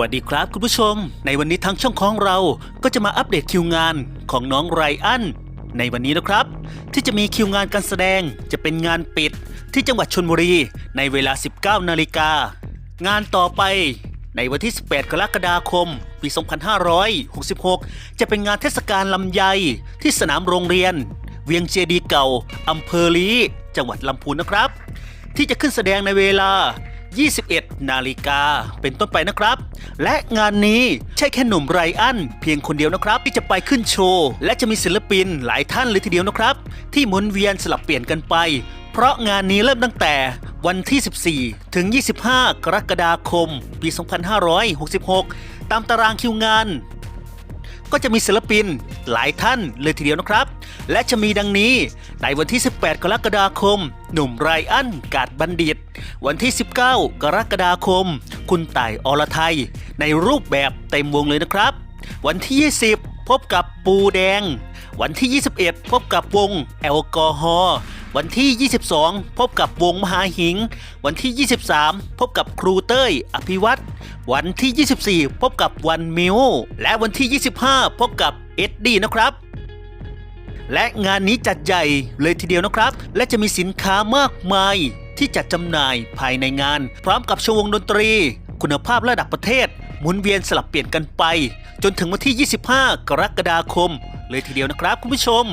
วัสดีครับคุณผู้ชม ในวันนี้ทางช่องของเราก็จะมาอัปเดตคิวงานของน้องไรอันในวันนี้นะครับ ที่จะมีคิวงานการแสดงจะเป็นงานปิดที่จังหวัดชนบุรีในเวลา 19 นาฬิกา งานต่อไปในวันที่ 18 กรกฎาคม ปี 2566 จะเป็นงานเทศกาลลำไยที่สนามโรงเรียน เวียงเจดีเก่าอำเภอลีจังหวัดลำพูนนะครับ ที่จะขึ้นแสดงในเวลา 21 นาฬิกาเป็นต้นไปนะครับ และงานนี้ใช่แค่หนุ่มไรอันเพียงคนเดียวนะครับ ที่จะไปขึ้นโชว์ และจะมีศิลปินหลายท่านเลยทีเดียวนะครับ ที่หมุนเวียนสลับเปลี่ยนกันไป เพราะงานนี้เริ่มตั้งแต่วันที่ 14 ถึง 25 กรกฎาคม ปี 2566 ตามตารางคิวงาน ก็จะมีศิลปินหลายท่านเลยทีเดียวนะครับ และจะมีดังนี้ในวันที่ 18 กรกฎาคม หนุ่มไรอันกาดบัณฑิต วันที่ 19 กรกฎาคม คุณต่ายอรไทย ในรูปแบบเต็มวงเลยนะครับ วันที่ 20 พบกับปูแดง วันที่ 21 พบกับวงแอลกอฮอล์วันที่ 22 พบกับวงมหาหิง วันที่ 23 พบกับครูเต้ย อภิวัตร วันที่ 24 พบกับวันมิวและวันที่ 25 พบกับเอ็ดดี้นะครับ และงานนี้จัดใหญ่เลยทีเดียวนะครับ และจะมีสินค้ามากมายที่จัดจำหน่ายภายในงาน พร้อมกับชวงดนตรี คุณภาพระดับประเทศ หมุนเวียนสลับเปลี่ยนกันไป จนถึงวันที่ 25 กรกฎาคม เลยทีเดียวนะครับคุณผู้ชม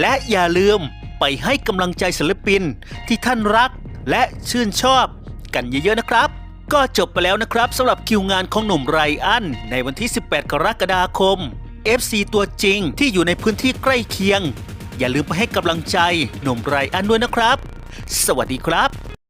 และอย่าลืมไปให้กำลังใจศิลปินที่ท่านรักและชื่นชอบกันเยอะๆนะครับ ก็จบไปแล้วนะครับสำหรับคิวงานของหนุ่มไรอัน ในวันที่ 18 กรกฎาคม FC ตัวจริงที่อยู่ในพื้นที่ใกล้เคียง อย่าลืมไปให้กำลังใจหนุ่มไรอันด้วยนะครับ สวัสดีครับ